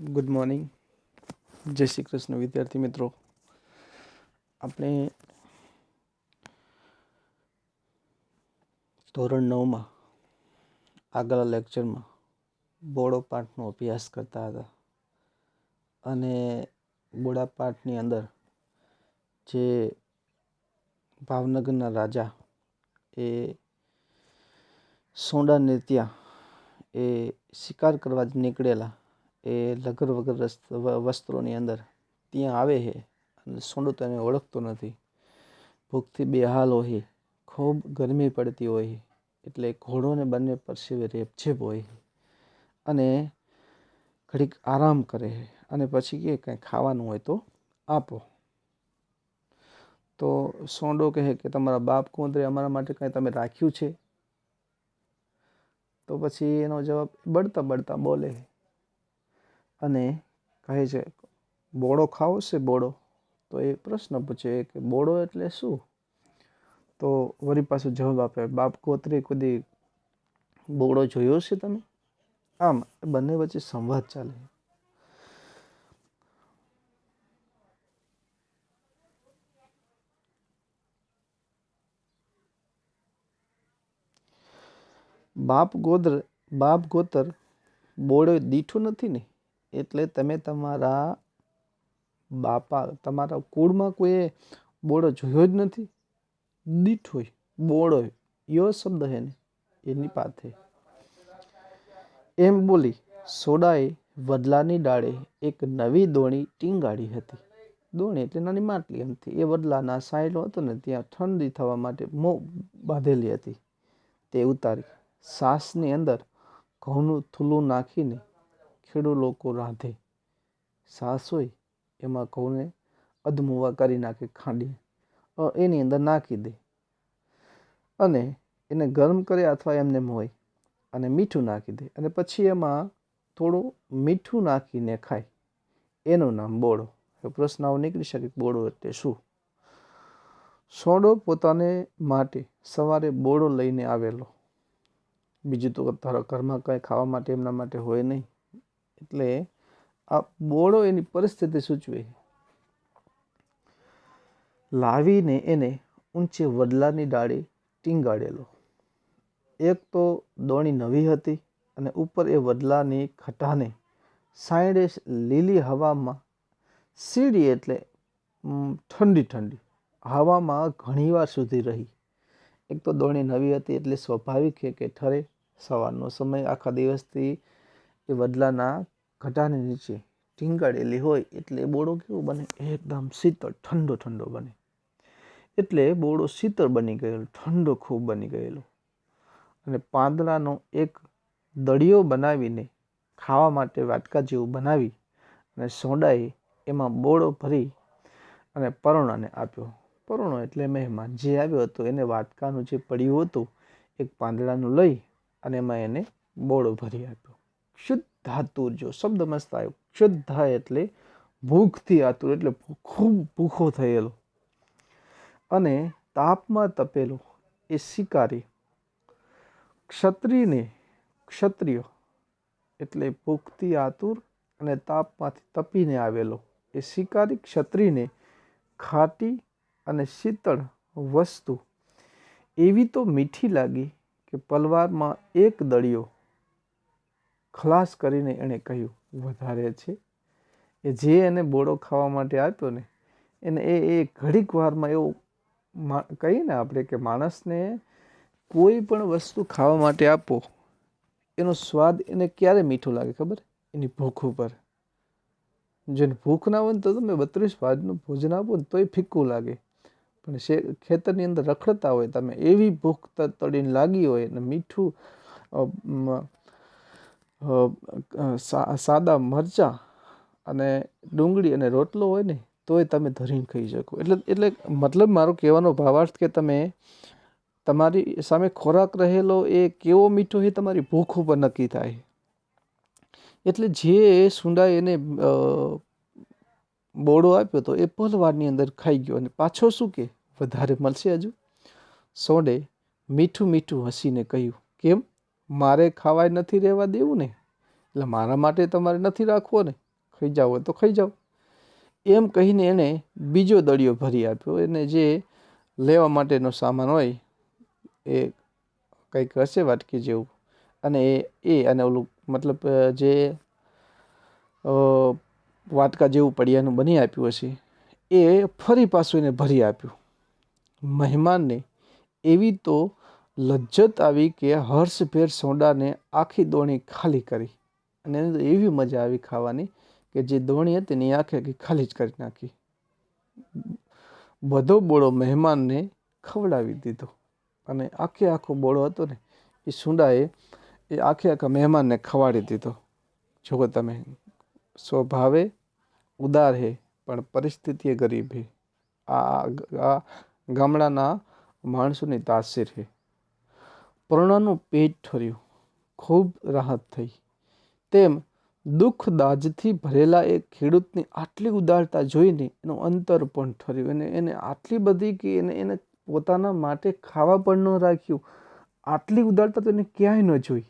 Good morning જય શ્રી કૃષ્ણ, વિદ્યાર્થી મિત્રો. આપણે ધોરણ નવમાં આગલા લેક્ચરમાં બોડો પાઠનો અભ્યાસ કરતા હતા. અને બોડા પાઠની અંદર જે ભાવનગરના રાજા એ સોંડા નેત્યા એ શિકાર કરવા જ નીકળેલા એ લગર વગર વસ્ત્રોની અંદર ત્યાં આવે છે અને સોંડો તેને ઓળખતો નથી. ભૂખથી બેહાલ હોય, ખૂબ ગરમી પડતી હોય, એટલે ઘોડોને બંને પરસેવે રેપઝેપ હોય અને ઘડીક આરામ કરે અને પછી કે કંઈ ખાવાનું હોય તો આપો. તો સોંડો કહે કે તમારા બાપ કોંદરે અમારા માટે કંઈ તમે રાખ્યું છે? તો પછી એનો જવાબ બળતા બળતા બોલે અને કહે છે બોડો ખાવો છે બોડો તો એ પ્રશ્ન પૂછે કે બોડો એટલે શું? તો વળી પાછો જવાબ આપે, બાપ કોતરે કદી બોડો જોયો છે તમે? આમ બંને વચ્ચે સંવાદ ચાલે. બાપ ગોદર બાપ ગોતર બોડો દીઠું નથી ને? એટલે તમે તમારા બાપા, તમારા કુળમાં કોઈએ બોડો જોયો જ નથી. દીઠ હોય બોડો યો શબ્દ હે ને એની પાસે. એમ બોલી સોડાએ વડલાની ડાળે એક નવી દોણી ટીંગાડી હતી. દોણી એટલે નાની માટલી એમથી. એ વડલાના સાયલો હતો ને, ત્યાં ઠંડી થવા માટે મો બાંધેલી હતી. તે ઉતારી, સાસની અંદર ઘઉંનું થૂલું નાખીને ખેડૂ લોકો રાંધે, સાસ હોય એમાં ઘઉંને અધમુવા કરી નાખે ખાંડી એની અંદર નાખી દે. અને એને ગરમ કરે અથવા એમને હોય અને મીઠું નાખી દે. અને પછી એમાં થોડું મીઠું નાખીને ખાય. એનું નામ હવે પ્રશ્ન આવો નીકળી શકે બોળો એટલે શું? સોડો પોતાને માટે સવારે બોડો લઈને આવેલો. બીજું તો તારા ઘરમાં કંઈ ખાવા માટે, એમના માટે હોય નહીં. એટલે આ બોળો એની પરિસ્થિતિ સૂચવે લાવીને એને ઊંચે વડલાની ડાળે ટીંગાડેલો. એક તો દોણી નવી હતી અને ઉપર એ વડલાની ખટાને સાઈડે લીલી હવામાં સીડી એટલે ઠંડી ઠંડી. હવામાં ઘણીવાર સુધી રહી. એક તો દોણી નવી હતી એટલે સ્વાભાવિક છે કે ઠરે. સવારનો સમય આખા દિવસથી એ વડલાના ઘટાની નીચે ટીંગાડેલી હોય એટલે બોડો કેવો બને? એકદમ શીતળ, ઠંડો ઠંડો બને. એટલે બોડો શીતળ બની ગયેલો, ઠંડો ખૂબ બની ગયેલો. અને પાંદડાનો એક દળિયો બનાવીને ખાવા માટે વાટકા જેવું બનાવી અને સોડાએ એમાં બોળો ભરી અને પરોણાને આપ્યો. પરોણો એટલે મહેમાન. જે આવ્યો હતો એને વાટકાનું જે પડ્યું હતું, એક પાંદડાનું લઈ અને એમાં એને બોળો ભરી આપ્યો. શુદ્ધ આતુર જો મસ્ત આવ્યો. શુદ્ધ એટલે ભૂખથી આતુર, એટલે ખૂબ ભૂખો થયેલો. અને તાપમાં તપેલો, એ શિકારી. ક્ષત્રિયને ક્ષત્રિય એટલે ભૂખથી આતુર અને તાપમાંથી તપીને આવેલો. એ શિકારી ક્ષત્રિયને ખાટી અને શીતળ વસ્તુ. એવી તો મીઠી લાગી કે પલવારમાં એક દળિયો ખલાસ કરીને એણે કહ્યું, વધારે છે. એ જે એને બોડો ખાવા માટે આપ્યો ને, એને એ એ ઘડીક વારમાં એવું કહીએ ને આપણે કે માણસને કોઈ પણ વસ્તુ ખાવા માટે આપો, એનો સ્વાદ એને ક્યારે મીઠું લાગે ખબર? એની ભૂખ ઉપર. જેને ભૂખ ના હોય ને તો તમે બત્રીસ ભાજનું ભોજન આપો ને તોય ફિક્કું લાગે. પણ શે, ખેતરની અંદર રખડતા હોય, તમે એવી ભૂખ તળીને લાગી હોય અને મીઠું સાદા મરચાં અને ડુંગળી અને રોટલો હોય ને, તોય તમે ધરીને ખાઈ શકો. એટલે એટલે મતલબ મારો કહેવાનો ભાવાર્થ કે તમે તમારી સામે ખોરાક રહેલો એ કેવો મીઠો એ તમારી ભૂખ ઉપર નક્કી થાય. એટલે જે સુંડાએ એને બોડો આપ્યો તો એ પલવારની અંદર ખાઈ ગયો. અને પાછો શું કે? વધારે મળશે હજુ? સોડે મીઠું મીઠું હસીને કહ્યું. કેમ? મારે ખાવાય નથી રહેવા દેવું ને? એટલે મારા માટે તમારે નથી રાખવો ને? ખાઈ જાવ તો ખાઈ જાઓ. એમ કહીને એણે બીજો દળિયો ભરી આપ્યો. એને જે લેવા માટેનો સામાન હોય, એ કંઈક હશે વાટકી જેવું. અને એ, અને ઓલું મતલબ જે વાટકા જેવું પડિયાનું બની આપ્યું હશે, એ ફરી પાછું એને ભરી આપ્યું. મહેમાનને એવી તો લજ્જત આવી કે હર્ષભેર સોડાને આખી દોણી ખાલી કરી. અને એવી મજા આવી ખાવાની કે જે દોણી હતી એની આખે આખી ખાલી જ કરી નાખી. બધો બોળો મહેમાનને ખવડાવી દીધો. અને આખે આખો બોળો હતો ને એ સુંડાએ એ આખે આખા મહેમાનને ખવાડી દીધો. જો તમે, સ્વભાવે ઉદાર હે, પણ પરિસ્થિતિ ગરીબ હે. આ ગામડાના માણસોની તાસીર છે પરણાનું પેટ ઠર્યું. ખૂબ રાહત થઈ. તેમ દુઃખ દાજથી ભરેલા એ ખેડૂતની આટલી ઉદારતા જોઈને એનું અંતર પણ ઠર્યું અને એને આટલી બધી કે એને એને પોતાના માટે ખાવા પણ ન રાખ્યું. આટલી ઉદારતા તો એને ક્યાંય ન જોઈ.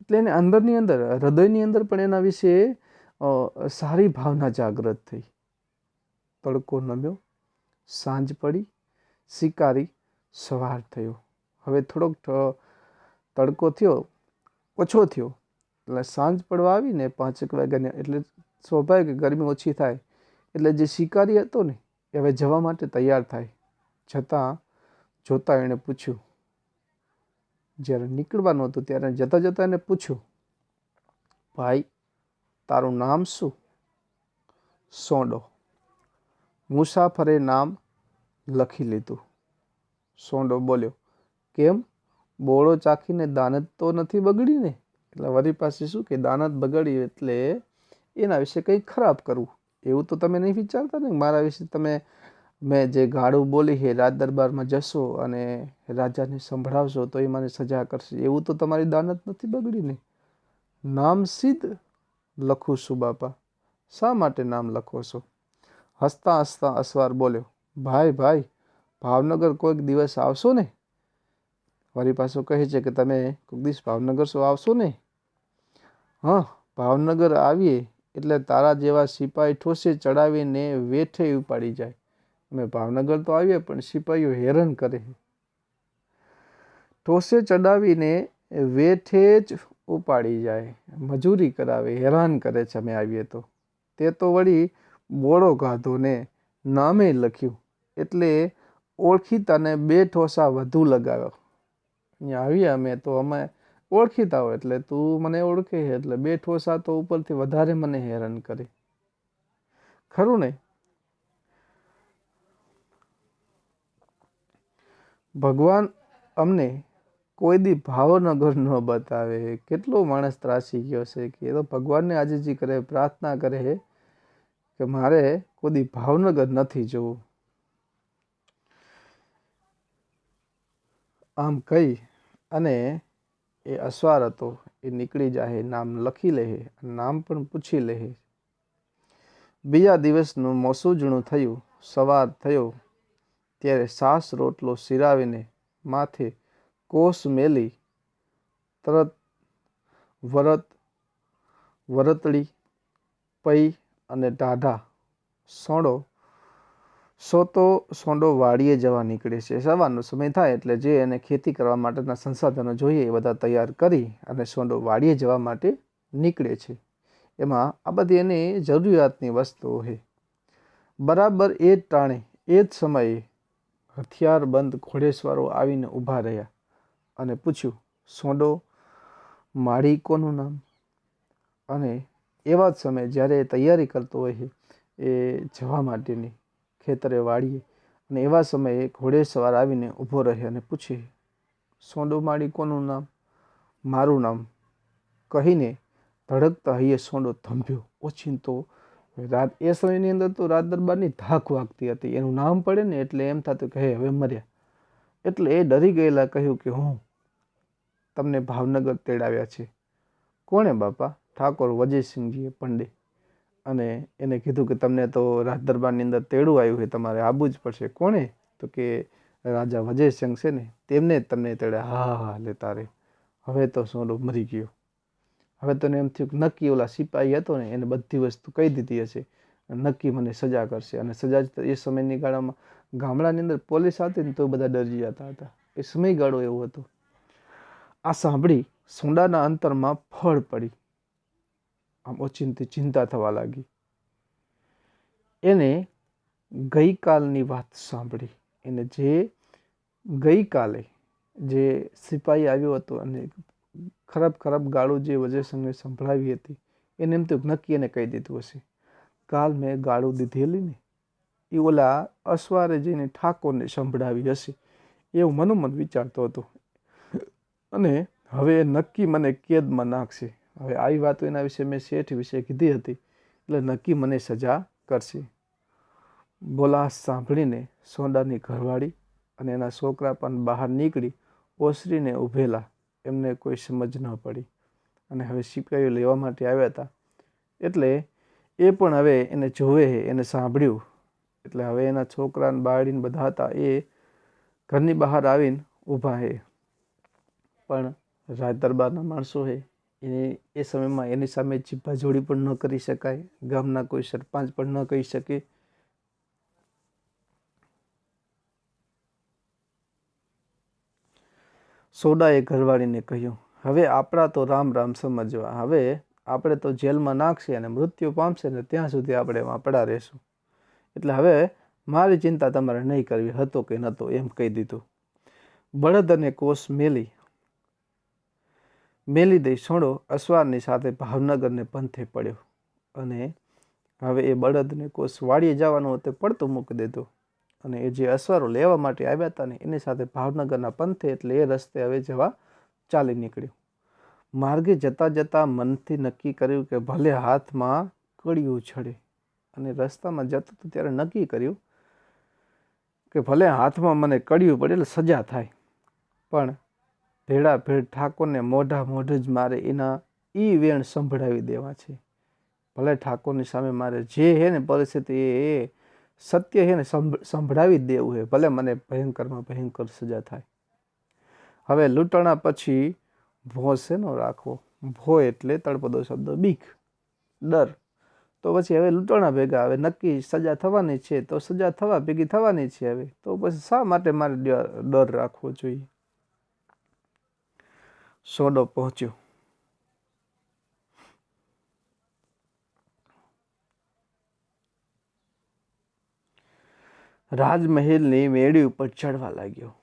એટલે એને અંદરની અંદર, હૃદયની અંદર પણ એના વિશે સારી ભાવના જાગૃત થઈ. તડકો નમ્યો, સાંજ પડી, શિકારી, સવાર થયો. હવે થોડોક તડકો થયો, ઓછો થયો. એટલે સાંજ પડવા આવીને પાંચેક વાગ્યાને, એટલે સ્વાભાવિક ગરમી ઓછી થાય. એટલે જે શિકારી હતો ને, એ હવે જવા માટે તૈયાર થાય. છતાં જોતાં એણે પૂછ્યું. જ્યારે નીકળવાનું હતું ત્યારે જતાં જતાં એને પૂછ્યું, ભાઈ, તારું નામ શું? સોંડો. મુસાફરે નામ લખી લીધું. સોંડો બોલ્યો કેમ? બોળો ચાખીને દાનત તો નથી બગડીને એટલે વરી પાસે શું કે દાનત બગડી એટલે એના વિશે કંઈ ખરાબ કરવું. એવું તો તમે નહીં વિચારતા ને? મારા વિશે તમે, મેં જે ગાડું બોલી છે રાજ દરબારમાં જશો અને રાજાને સંભળાવશો તો એ મને સજા કરશે. એવું તો તમારી દાનત નથી બગડીને નામ સિદ્ધ લખું છું બાપા. શા માટે નામ લખો છો? હસતા હસતા અસવાર બોલ્યો, ભાઈ ભાઈ, ભાવનગર કોઈક દિવસ આવશો ને? વળી પાછો કહે છે કે તમે કોઈક દિવસ ભાવનગર શું આવશો ને? હા, ભાવનગર આવીએ એટલે તારા જેવા સિપાહી ઠોસે ચડાવીને વેઠે ઉપાડી જાય. અમે ભાવનગર તો આવીએ પણ સિપાહીઓ હેરાન કરે ઠોસે ચડાવીને વેઠે જ ઉપાડી જાય. મજૂરી કરાવે, હેરાન કરે છે અમે આવીએ તો. તે તો વળી બોળો ગાધોને નામે લખ્યું. એટલે ઓળખીતાને બે ઠોસા વધુ લગાવ્યો. અહીંયા અમે તો અમે ઓળખીતા હોય એટલે તું મને ઓળખે એટલે બે ઠોસા તો ઉપરથી વધારે મને હેરાન કરે. ખરું ને? ભગવાન અમને કોઈ દી ભાવનગર ન બતાવે કેટલો માણસ ત્રાસી ગયો છે કે એ તો ભગવાનને આજીજી કરે, પ્રાર્થના કરે કે મારે કોઈ દી ભાવનગર નથી જવું. આમ કહી અને એ અસવાર હતો એ નીકળી જાય નામ લખી લે નામ પણ પૂછી લેહે. બીજા દિવસનું મોસુજણું થયું, સવાર થયો, ત્યારે સાસ રોટલો સિરાવીને માથે કોષ મેલી, તરત વરત, વરતળી પૈ અને ટાઢા સોંડો સોતો સોંડો વાડીએ જવા નીકળે છે. સવારનો સમય થાય એટલે જે એને ખેતી કરવા માટેના સંસાધનો જોઈએ એ બધા તૈયાર કરી અને સોંડો વાડીએ જવા માટે નીકળે છે. એમાં આ બધી એની જરૂરિયાતની વસ્તુઓ છે. બરાબર એ જ ટાણે એ જ સમયે હથિયારબંધ ઘોડેસવારો આવીને ઊભા રહ્યા અને પૂછ્યું, સોંડો, માળી કોનું નામ? અને એવા જ સમયે જ્યારે એ તૈયારી કરતો હોય એ જવા માટેની ખેતરે વાળીએ અને એવા સમયે ઘોડેસવાર આવીને ઊભો રહે અને પૂછે, સોંડો માળી કોનું નામ? મારું નામ. કહીને ધડકતા હૈયે સોંડો થંભ્યો. ઓછીનતો રાત, એ સમયની અંદર તો રાત દરબારની ધાક વાગતી હતી. એનું નામ પડે ને એટલે એમ થતું કે, હે, હવે મર્યા. એટલે એ ડરી ગયેલા કહ્યું કે, હું તમને ભાવનગર તેડાવ્યા છે. કોણે બાપા? ઠાકોર વજયસિંહજીએ, પંડે. અને એને કીધું કે તમને તો રાજ દરબારની અંદર તેડું આવ્યું છે, તમારે આવવું જ પડશે. કોણે? તો કે રાજા વજયસિંહ છે ને, તેમને તમને તેડે. હા હા લે તારે. હવે તો સોનું મરી ગયો. હવે તને એમ થયું કે નક્કી ઓલા સિપાહી હતો ને, એને બધી વસ્તુ કહી દીધી હશે. નક્કી મને સજા કરશે. અને સજા એ સમયની ગાળામાં ગામડાની અંદર પોલીસ આવતી ને, તો બધા ડરી જતા હતા. એ સમયગાળો એવો હતો. આ સાંભળી સોંડાના અંતરમાં ફળ પડી. આમ ઓચિંતી ચિંતા થવા લાગી. એને ગઈકાલની વાત સાંભળી. એને જે ગઈકાલે જે સિપાહી આવ્યો હતો અને ખરાબ ખરાબ ગાળું જે વજયસંઘને સંભળાવી હતી, એને એમ તો નક્કી એને કહી દીધું હશે. કાલ મેં ગાળું દીધેલી ને એ ઓલા અસવારે જઈને ઠાકોરને સંભળાવી હશે. એવું મનોમન વિચારતો હતો. અને હવે નક્કી મને કેદમાં નાખશે. હવે આવી વાતો એના વિશે મેં શેઠ વિશે કીધી હતી. એટલે નક્કી મને સજા કરશે. બોલા સાંભળીને સોંડાની ઘરવાળી અને એના છોકરા પણ બહાર નીકળી ઓસરીને ઊભેલા. એમને કોઈ સમજ ન પડી. અને હવે સિપાહીઓ લેવા માટે આવ્યા હતા. એટલે એ પણ હવે એને જોવે એને સાંભળ્યું. એટલે હવે એના છોકરાને બાળીને બધા હતા એ ઘરની બહાર આવીને ઊભા હે પણ રાજ દરબારના માણસો હે એને એ સમયમાં એની સામે જીભાજોડી પણ ન કરી શકાય, ગામના કોઈ સરપંચ પણ ન કહી શકે. સોડાએ ઘરવાળીને કહ્યું, હવે આપણા તો રામ રામ સમજવા. હવે આપણે તો જેલમાં નાખશે અને મૃત્યુ પામશે ને ત્યાં સુધી આપણે એમાં પડા રહેશું. એટલે હવે મારી ચિંતા તમારે નહીં કરવી, હતો કે નહોતો એમ કહી દીધું. બળદ અને કોષ મેલી. મેલી દઈ સણો અસવારની સાથે ભાવનગરને પંથે પડ્યો અને હવે એ બળદને કોસ વાળીએ જવાનું તે પડતું મૂકી દીધું. અને એ જે અસવારો લેવા માટે આવ્યા હતા ને એની સાથે ભાવનગરના પંથે એટલે એ રસ્તે હવે જવા ચાલી નીકળ્યું. માર્ગે જતાં જતાં મનથી નક્કી કર્યું કે ભલે હાથમાં કડિયું છડે અને રસ્તામાં જતું તો ત્યારે નક્કી કર્યું કે ભલે હાથમાં મને કડિયું પડે એટલે સજા થાય. પણ ભેડા ભેડ ઠાકોરને મોઢા મોઢ જ મારે એના એ વેણ સંભળાવી દેવા છે. ભલે ઠાકોરની સામે મારે જે હે ને પરિસ્થિતિ એ સત્ય હે ને સંભળાવી જ દેવું હે. ભલે મને ભયંકરમાં ભયંકર સજા થાય. હવે લૂંટણા પછી ભો શેનો રાખવો ભો એટલે તળપદો શબ્દ બીક ડર. તો પછી હવે લૂંટણા ભેગા હવે નક્કી સજા થવાની છે તો સજા થવા ભેગી થવાની છે હવે. તો પછી શા માટે મારે ડર રાખવો જોઈએ? સોડો પહોંચ્યો. રાજમહેલની મેળી ઉપર ચડવા લાગ્યો.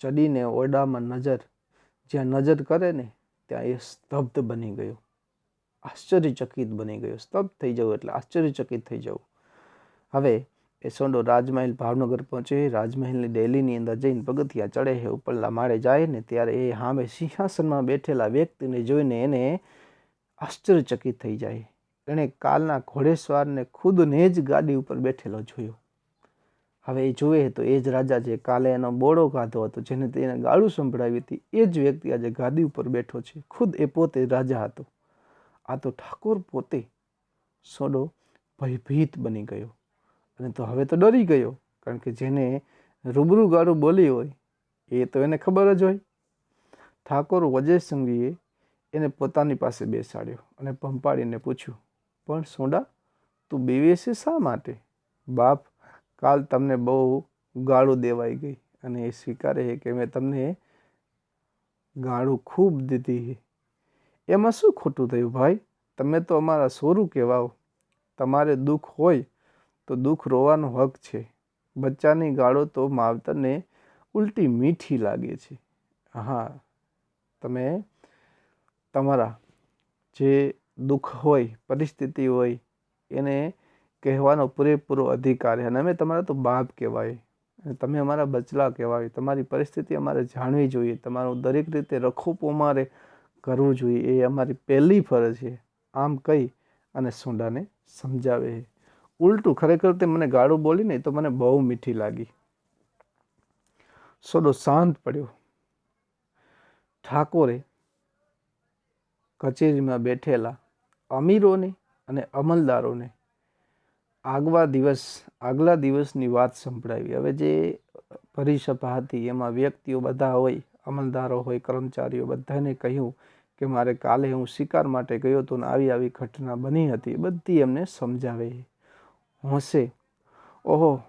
ચડીને ઓરડામાં નજર, જ્યાં નજર કરે ને, ત્યાં એ સ્તબ્ધ બની ગયો. આશ્ચર્યચકિત બની ગયો. સ્તબ્ધ થઈ જવું એટલે આશ્ચર્યચકિત થઈ જવું. હવે એ સોંડો રાજમહેલ ભાવનગર પહોંચે. રાજમહેલની ડેલીની અંદર જઈને પગથિયા ચડે છે, ઉપરલા માળે જાય ને ત્યારે એ હામે સિંહાસનમાં બેઠેલા વ્યક્તિને જોઈને એને આશ્ચર્યચકિત થઈ જાય. એણે કાલના ઘોડેસવારને ખુદને જ ગાડી ઉપર બેઠેલો જોયો. હવે એ જોવે તો એ જ રાજા જે કાલે એનો બોડો ગાધો હતો, જેને તેને ગાળું સંભળાવી હતી, એ જ વ્યક્તિ આજે ગાદી ઉપર બેઠો છે. ખુદ એ પોતે રાજા હતો. આ તો ઠાકોર પોતે સોડો ભયભીત બની ગયો. અને તો હવે તો ડરી ગયો, કારણ કે જેને રૂબરૂ ગાળું બોલી હોય, એ તો એને ખબર જ હોય. ઠાકોર વજયસંઘીએ એને પોતાની પાસે બેસાડ્યો અને પંપાડીને પૂછ્યું, પણ સોડા, તું બીવે છે શા માટે? બાપ, કાલ તમને બહુ ગાળું દેવાઈ ગઈ અને એ સ્વીકારે કે મેં તમને ગાળું ખૂબ દીધી છે. એમાં શું ખોટું થયું ભાઈ? તમે તો અમારા સોરું કહેવાઓ. તમારે દુઃખ હોય તો દુઃખ રોવાનો હક છે. બચ્ચાની ગાળો તો માવતરને ઉલટી મીઠી લાગે છે. હા, તમે તમારા જે દુઃખ હોય, પરિસ્થિતિ હોય, એને કહેવાનો પૂરેપૂરો અધિકાર છે. અને અમે તમારા તો બાપ કહેવાય. અને તમે અમારા બચલા કહેવાય. તમારી પરિસ્થિતિ અમારે જાણવી જોઈએ. તમારું દરેક રીતે રખોપો અમારે કરવું જોઈએ. એ અમારી પહેલી ફરજ છે. આમ કહી અને સોંડાને સમજાવે. છે ઉલટું, ખરેખર તે મને ગાળું બોલી નહીં તો મને બહુ મીઠી લાગી. સોડો શાંત પડ્યો. ઠાકોરે કચેરીમાં બેઠેલા અમીરોને અને અમલદારોને આગવા દિવસ, આગલા દિવસની વાત સંભળાવી. હવે જે પરિસભા હતી, એમાં વ્યક્તિઓ બધા હોય, અમલદારો હોય, કર્મચારીઓ બધાને કહ્યું કે મારે કાલે હું શિકાર માટે ગયો હતો ને આવી આવી ઘટના બની હતી. બધી એમને સમજાવે. હોશે ઓહો.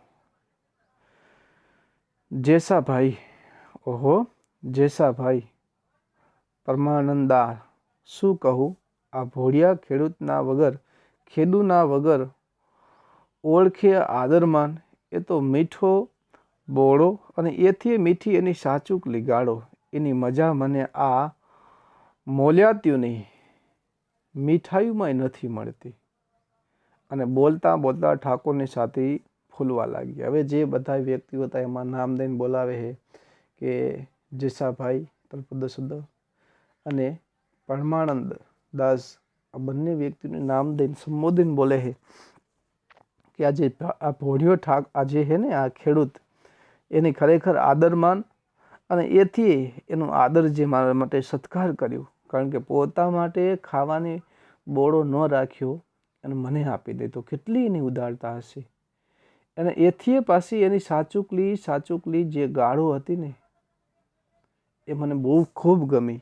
જેસાભાઈ. ઓહો, જેસાભાઈ. પરમાનંદા શું કહું? આ ભોળિયા ખેડૂતના વગર ખેડૂના વગર ઓળખે આદરમાન. એ તો મીઠો, બોળો અને એથી મીઠી એની સાચુક લીગાડો. એની મજા મને આ મોલ્યાત્યુની મીઠાઈમાં નથી મળતી. અને બોલતા બોલતા ઠાકોરની છાતી ફૂલવા લાગી. હવે જે બધા વ્યક્તિઓ હતા એમાં નામ દઈને બોલાવે છે કે જેસાભાઈ તલપદ અને પરમાનંદ દાસ, આ બંને વ્યક્તિનું નામ દઈને સંબોધન બોલે છે કે આજે આ ભોળિયો ઠાક આજે છે ને, આ ખેડૂત, એની ખરેખર આદરમાન અને એથી એનું આદર જે મારા માટે સત્કાર કર્યો. કારણ કે પોતા માટે ખાવાની બોળો ન રાખ્યો અને મને આપી દે તો કેટલી એની ઉદારતા હશે? અને એથી પાછી એની સાચુકલી સાચુકલી જે ગાળો હતી ને, એ મને બહુ ખૂબ ગમી.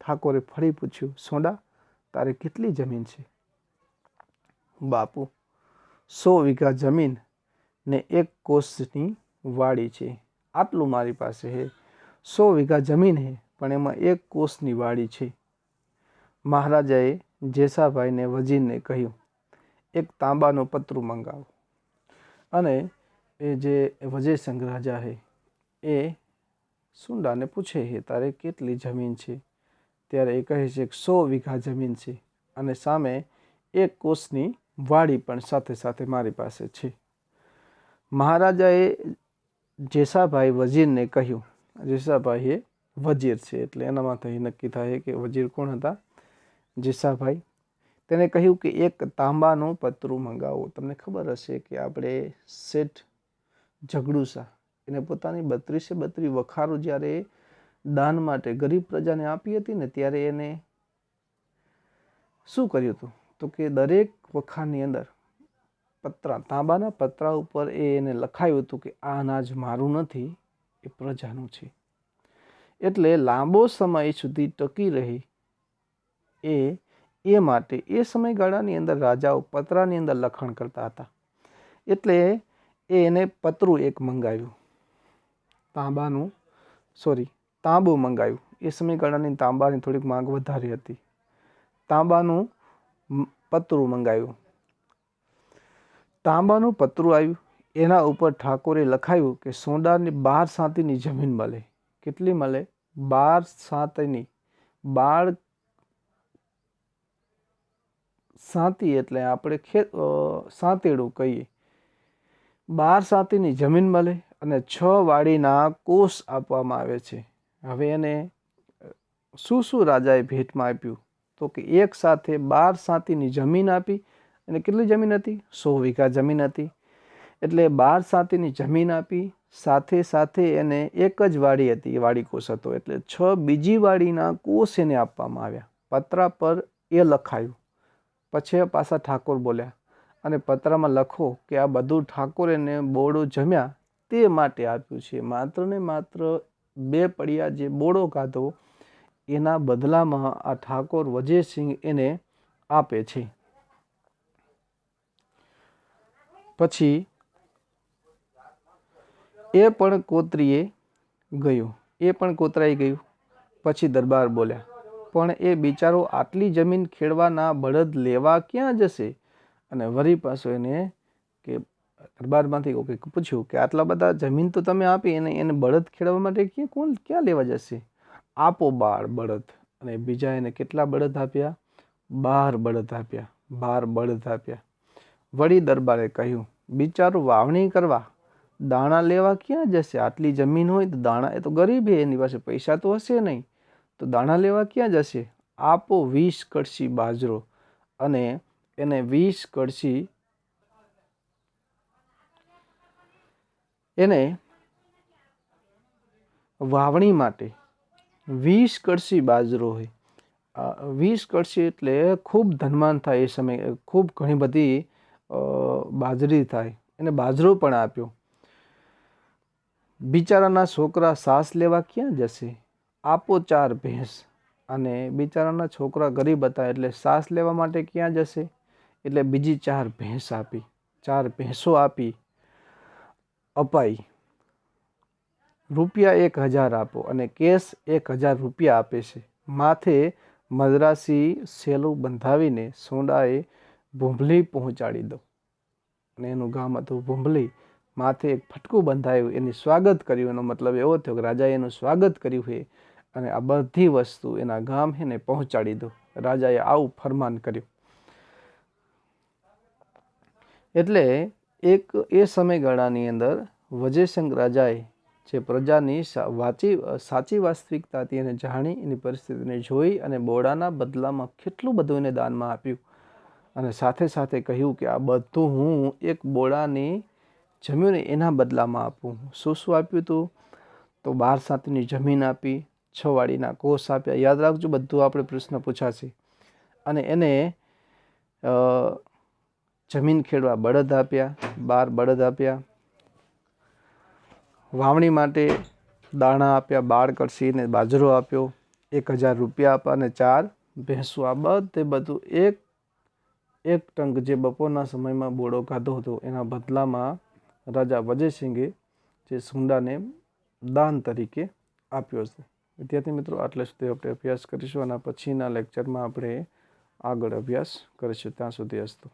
ઠાકોરે ફરી પૂછ્યું, સોડા, તારે કેટલી જમીન છે? બાપુ, સો વીઘા જમીન ને એક કોષની વાડી છે. આટલું મારી પાસે છે સો વીઘા જમીન હે, પણ એમાં એક કોષની વાડી છે. મહારાજાએ જેસાભાઈને, વજીરને કહ્યું એક તાંબાનું પતરું મંગાવો. અને એ જે વજયસંગ રાજા હે, એ સુંડાને પૂછે છે તારે કેટલી જમીન છે? ત્યારે એ કહે છે કે સો વીઘા જમીન છે અને સામે એક કોષની વાડી પણ સાથે સાથે મારી પાસે છે. મહારાજાએ જેસાભાઈ વજીરને કહ્યું જેસાભાઈ એ વજીર છે, એટલે એનામાંથી નક્કી થાય કે વજીર કોણ હતા? જેસાભાઈ તેને કહ્યું કે એક તાંબાનું પતરું મંગાવો. તમને ખબર હશે કે આપણે શેઠ ઝઘડુસા, એને પોતાની બત્રીસે બત્રી વખારો જ્યારે દાન માટે ગરીબ પ્રજાને આપી હતી ને ત્યારે એને શું કર્યું હતું? તો કે દરેક વખારની અંદર પતરા, તાંબાના પતરા ઉપર એ એને લખાયું હતું કે આ અનાજ મારું નથી, એ પ્રજાનું છે. એટલે લાંબો સમય સુધી ટકી રહી એ એ માટે એ સમયગાળાની અંદર રાજાઓ પતરાની અંદર લખાણ કરતા હતા. એટલે એ એને પતરું એક મંગાવ્યું. તાંબાનું સોરી તાંબુ મંગાવ્યું. એ સમયગાળાની તાંબાની થોડીક માંગ વધારી હતી. તાંબાનું પતરું મંગાવ્યું. તાંબાનું પતરું આવ્યું. એના ઉપર ઠાકોરે લખાયું કે સોંડાની બાર સાતીની જમીન મળે. કેટલી મળે? બાર સાતની બાર સાતી એટલે આપણે ખે સાતેડું કહીએ. બાર સાતીની જમીન મળે અને છ વાડીના કોષ આપવામાં આવે છે. હવે એને શું શું રાજાએ ભેટમાં આપ્યું? તો કે એક સાથે બાર સાતીની જમીન આપી અને કેટલી જમીન હતી? સો વીઘા જમીન હતી. એટલે બાર સાતીની જમીન આપી, સાથે સાથે એને એક જ વાડી હતી વાડી કોષ હતો. એટલે છ બીજી વાડીના કોષ એને આપવામાં આવ્યા. પત્રા પર એ લખાયું. પછી પાછા ઠાકોર બોલ્યા, અને પત્રમાં લખો કે આ બધું ઠાકોર એને બોડો જમ્યા તે માટે આપ્યું છે. માત્ર ને માત્ર બે પડિયા જે બોડો કાઢો એના બદલામાં આ ઠાકોર વજયસિંહ એને આપે છે. પછી એ પણ કોતરીએ ગયું, એ પણ કોતરાઈ ગયું. પછી દરબાર બોલ્યા પણ એ બિચારો આટલી જમીન ખેડવાના બળદ લેવા ક્યાં જશે? અને વરી પાછો એને કે દરબારમાંથી કોકે પૂછ્યું કે આટલા બધા જમીન તો તમે આપી અને એને બળદ ખેડવા માટે ક્યાં, કોણ ક્યાં લેવા જશે? આપો બાર બળદ. અને બીજા એને કેટલા બળદ આપ્યા? બાર બળદ આપ્યા. બાર બળદ આપ્યા. વળી દરબારે કહ્યું, બિચારું વાવણી કરવા દાણા લેવા ક્યાં જશે? આટલી જમીન હોય તો દાણા, એ તો ગરીબ એની પાસે પૈસા તો હશે નહીં. તો દાણા લેવા ક્યાં જશે? આપો વીસ કળશી બાજરો અને એને વીસ કળશી એને વાવણી માટે. વીસ કળશી બાજરો હોય. વીસ કળશી એટલે ખૂબ ધનવાન થાય એ સમયે. ખૂબ ઘણી બધી બાજરી થાય. એને બાજરો પણ આપ્યો. બિચારાના છોકરા સાસ લેવા ક્યાં જશે? આપો ચાર ભેંસ અને બિચારાના છોકરા ગરીબ હતા એટલે સાસ લેવા માટે ક્યાં જશે? એટલે બીજી ચાર ભેંસ આપી, ચાર ભેંસો આપી, અપાઈ. રૂપિયા એક હજાર આપો અને કેશ એક હજાર રૂપિયા આપે છે. માથે મદ્રાસી સેલું બંધાવીને સોંડાએ ભૂંભલી પહોંચાડી દો. અને એનું ગામ હતું ભૂંભલી. માથે એક ફટકું બંધાયું, એની સ્વાગત કર્યું. એનો મતલબ એવો થયો કે રાજાએ એનું સ્વાગત કર્યું છે. અને આ બધી વસ્તુ એના ગામ એને પહોંચાડી દો. રાજાએ આવું ફરમાન કર્યું. એટલે એક એ સમયગાળાની અંદર વજયસંગ રાજાએ જે પ્રજાની વાંચી, સાચી વાસ્તવિકતા હતી એને જાણી, એની પરિસ્થિતિને જોઈ અને બોડાના બદલામાં કેટલું બધું એને દાનમાં આપ્યું. અને સાથે સાથે કહ્યું કે આ બધું હું એક બોડાની જમીન એના બદલામાં આપું. શું શું આપ્યું હતું તો બાર સાતની જમીન આપી છ વાડીના કોષ આપ્યા. યાદ રાખજો, બધું આપણે પ્રશ્ન પૂછાશે. અને એને જમીન ખેડવા બળદ આપ્યા, બાર બળદ આપ્યા. વાવણી માટે દાણા આપ્યા બાર કળશી બાજરો આપ્યો, એક હજાર રૂપિયા આપ્યા અને ચાર ભેંસો. આ બધે બધું એક એક ટંક જે બપોરના સમયમાં બોડો ખાધો હતો, એના બદલામાં રાજા વજયસિંહે જે સુંડાને દાન તરીકે આપ્યો છે. વિદ્યાર્થી મિત્રો, આટલે સુધી આપણે અભ્યાસ કરીશું અને પછીના લેક્ચરમાં આપણે આગળ અભ્યાસ કરીશું. ત્યાં સુધી હસ્તું